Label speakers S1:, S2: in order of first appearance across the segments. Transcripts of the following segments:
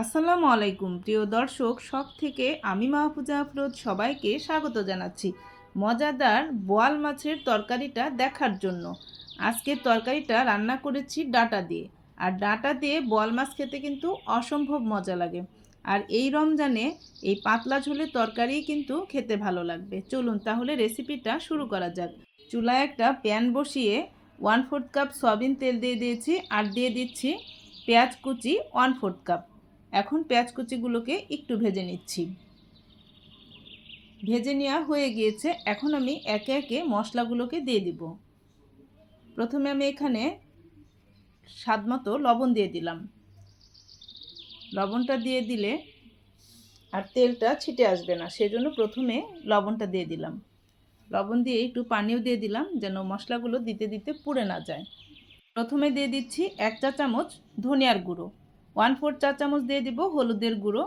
S1: আসসালামু আলাইকুম, প্রিয় দর্শক সব থেকে আমি মাহফুজা আফরোজ সবাইকে স্বাগত জানাচ্ছি মজাদার বোয়াল মাছের তরকারিটা দেখার জন্য। আজকের তরকারিটা রান্না করেছি ডাটা দিয়ে। আর ডাটা দিয়ে বোয়াল মাছ খেতে কিন্তু অসম্ভব মজা লাগে। আর এই রমজানে এই পাতলা ঝোলের তরকারি কিন্তু খেতে ভালো লাগবে। চলুন তাহলে রেসিপিটা শুরু করা যাক। চুলায় একটা প্যান বসিয়ে ওয়ান ফোর্থ কাপ সয়াবিন তেল দিয়ে দিয়েছি আর দিয়ে দিচ্ছি পেঁয়াজ কুচি ওয়ান ফোর্থ কাপ। এখন পেঁয়াজ কুচিগুলোকে একটু ভেজে নিচ্ছি। ভেজে নেওয়া হয়ে গিয়েছে, এখন আমি একে একে মশলাগুলোকে দিয়ে দিব। প্রথমে আমি এখানে স্বাদ মতো লবণ দিয়ে দিলাম। লবণটা দিয়ে দিলে আর তেলটা ছিটে আসবে না, সেজন্য প্রথমে লবণটা দিয়ে দিলাম। লবণ দিয়ে একটু পানিও দিয়ে দিলাম, যেন মশলাগুলো দিতে দিতে পুড়ে না যায়। প্রথমে দিয়ে দিচ্ছি এক চা চামচ ধনিয়ার গুঁড়ো। ওয়ান ফোর চা চামচ দিয়ে দিব হলুদের গুঁড়ো,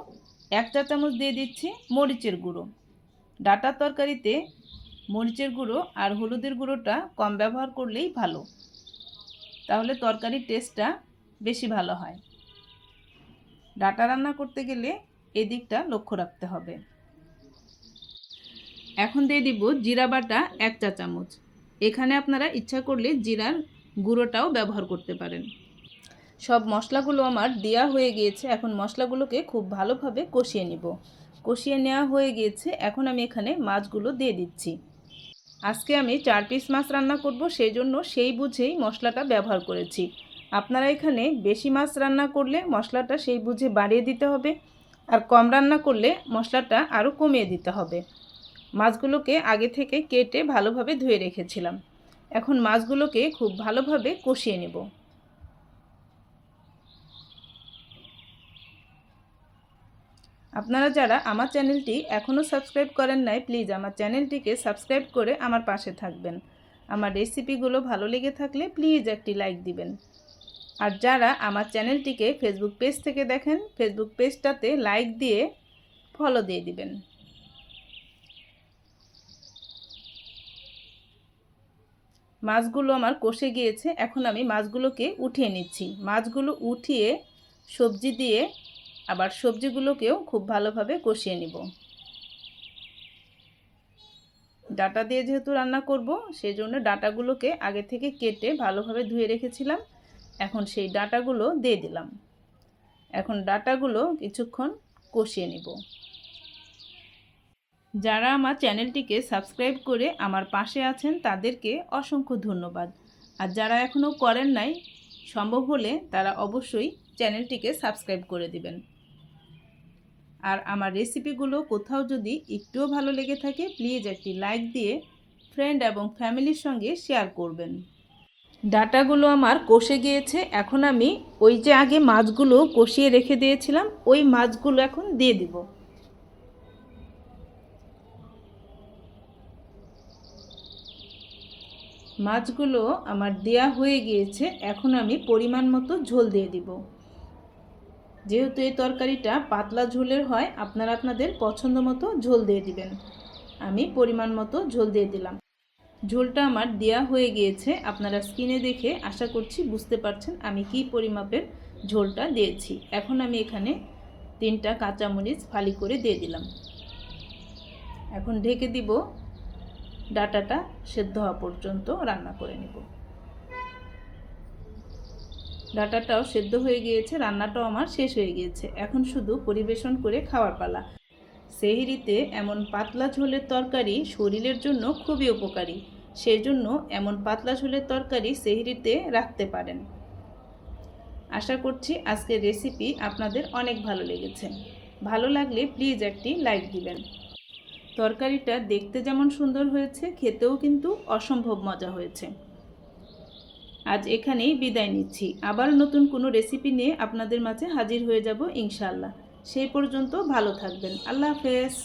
S1: এক চা চামচ দিয়ে দিচ্ছি মরিচের গুঁড়ো। ডাটার তরকারিতে মরিচের গুঁড়ো আর হলুদের গুঁড়োটা কম ব্যবহার করলেই ভালো। তাহলে তরকারির টেস্টটা বেশি ভালো হয়। ডাটা রান্না করতে গেলে এদিকটা লক্ষ্য রাখতে হবে। এখন দিয়ে দিব জিরা বাটা এক চা চামচ। এখানে আপনারা ইচ্ছা করলে জিরার গুঁড়োটাও ব্যবহার করতে পারেন। সব মশলাগুলো আমার দেওয়া হয়ে গিয়েছে। এখন মশলাগুলোকে খুব ভালোভাবে কষিয়ে নিব। কষিয়ে নেওয়া হয়ে গিয়েছে। এখন আমি এখানে মাছগুলো দিয়ে দিচ্ছি। আজকে আমি চার পিস মাছ রান্না করব সেই জন্য সেই বুঝেই মশলাটা ব্যবহার করেছি। আপনারা এখানে বেশি মাছ রান্না করলে মশলাটা সেই বুঝে বাড়িয়ে দিতে হবে, আর কম রান্না করলে মশলাটা আরও কমিয়ে দিতে হবে। মাছগুলোকে আগে থেকে কেটে ভালোভাবে ধুয়ে রেখেছিলাম। এখন মাছগুলোকে খুব ভালোভাবে কষিয়ে নেব। আপনারা যারা আমার চ্যানেলটি এখনও সাবস্ক্রাইব করেন নাই, প্লিজ আমার চ্যানেলটিকে সাবস্ক্রাইব করে আমার পাশে থাকবেন। আমার রেসিপিগুলো ভালো লেগে থাকলে প্লিজ একটি লাইক দিবেন। আর যারা আমার চ্যানেলটিকে ফেসবুক পেজ থেকে দেখেন, ফেসবুক পেজটাতে লাইক দিয়ে ফলো দিয়ে দিবেন। মাছগুলো আমার কষে গিয়েছে, এখন আমি মাছগুলোকে উঠিয়ে নিচ্ছি। মাছগুলো উঠিয়ে সবজি দিয়ে আবার সবজিগুলোকেও খুব ভালোভাবে কষিয়ে নিব। ডাটা দিয়ে যেহেতু রান্না করব সেই জন্য ডাটাগুলোকে আগে থেকে কেটে ভালোভাবে ধুয়ে রেখেছিলাম। এখন সেই ডাটাগুলো দিয়ে দিলাম। এখন ডাটাগুলো কিছুক্ষণ কষিয়ে নিব। যারা আমার চ্যানেলটিকে সাবস্ক্রাইব করে আমার পাশে আছেন, তাদেরকে অসংখ্য ধন্যবাদ। আর যারা এখনও করেন নাই, সম্ভব হলে তারা অবশ্যই চ্যানেলটিকে সাবস্ক্রাইব করে দিবেন। আর আমার রেসিপিগুলো কোথাও যদি একটুও ভালো লেগে থাকে প্লিজ একটি লাইক দিয়ে ফ্রেন্ড এবং ফ্যামিলির সঙ্গে শেয়ার করবেন। ডাটাগুলো আমার কষে গিয়েছে, এখন আমি ওই যে আগে মাছগুলো কষিয়ে রেখে দিয়েছিলাম, ওই মাছগুলো এখন দিয়ে দিব। মাছগুলো আমার দেয়া হয়ে গিয়েছে, এখন আমি পরিমাণ মতো ঝোল দিয়ে দিব। যেহেতু এই তরকারিটা পাতলা ঝোলের হয়, আপনারা আপনাদের পছন্দ মতো ঝোল দিয়ে দিবেন। আমি পরিমাণ মতো ঝোল দিয়ে দিলাম। ঝোলটা আমার দেয়া হয়ে গিয়েছে, আপনারা স্কিনে দেখে আশা করছি বুঝতে পারছেন আমি কি পরিমাপের ঝোলটা দিয়েছি। এখন আমি এখানে তিনটা কাঁচামরিচ ফালি করে দিয়ে দিলাম। এখন ঢেকে দিব ডাটাটা সেদ্ধ হওয়া পর্যন্ত রান্না করে নেব। ডাটাটাও সেদ্ধ হয়ে গিয়েছে, রান্নাটাও আমার শেষ হয়ে গিয়েছে। এখন শুধু পরিবেশন করে খাওয়ার পালা। সেহিরিতে এমন পাতলা ঝোলের তরকারি শরীরের জন্য খুবই উপকারী। সেই জন্য এমন পাতলা ঝোলের তরকারি সেহিরিতে রাখতে পারেন। আশা করছি আজকের রেসিপি আপনাদের অনেক ভালো লেগেছে। ভালো লাগলে প্লিজ একটি লাইক দিবেন। তরকারিটা দেখতে যেমন সুন্দর হয়েছে, খেতেও কিন্তু অসম্ভব মজা হয়েছে। আজ এখানেই বিদায় নিচ্ছি। আবার নতুন কোনো রেসিপি নিয়ে আপনাদের মাঝে হাজির হয়ে যাব ইনশাল্লাহ সেই পর্যন্ত ভালো থাকবেন। আল্লাহ হাফেজ।